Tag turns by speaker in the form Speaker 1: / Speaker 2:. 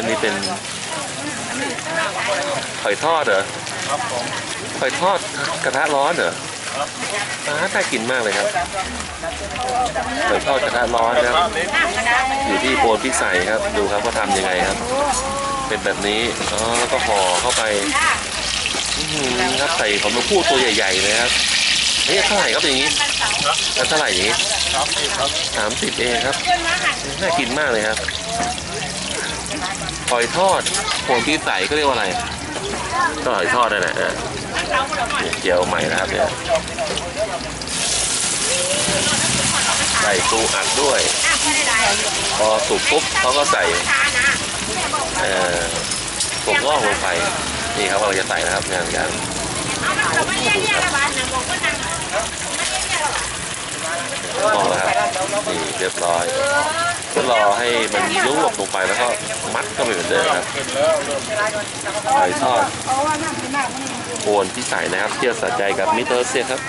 Speaker 1: อันนี้เป็นหอยทอดเหรอหอยทอดกระทะร้อนเหรออ่าน่ากินมากเลยครับหอยทอดกระทะร้อนนะครับ อยู่ที่โพนพิสัยครับ ดูครับว่าทำยังไงครับ เป็นแบบนี้อ๋อแล้วก็ห่อเข้าไปครับใส่ของลูกพูดตัวใหญ่ๆเลยครับนี่เท่าไหร่ครับอย่างนี้เท่าไหร่อย่างนี้สามสิบเองครับ น่ากินมากเลยครับ หอยทอดโพนพิสัยก็เรียกว่าอะไรก็หอยทอดนั่นแหละอะเนี่ยเจียวใหม่นะครับเนี่ยใส่ปูอัดด้วย พอสุกปุ๊บเขาก็ใส่เอ่อถั่วงอกลงไป นี่ครับเราจะใส่นะครับงานกันงอกแล้วครับนี่เรียบร้อย ก็รอให้มันรวบลงไปแล้วก็มัดก็ไปเหมือนเดิมครับหอยทอดโคนที่ใส่นะครับเที่ยวสะใจกับมิเตอร์เซียครับ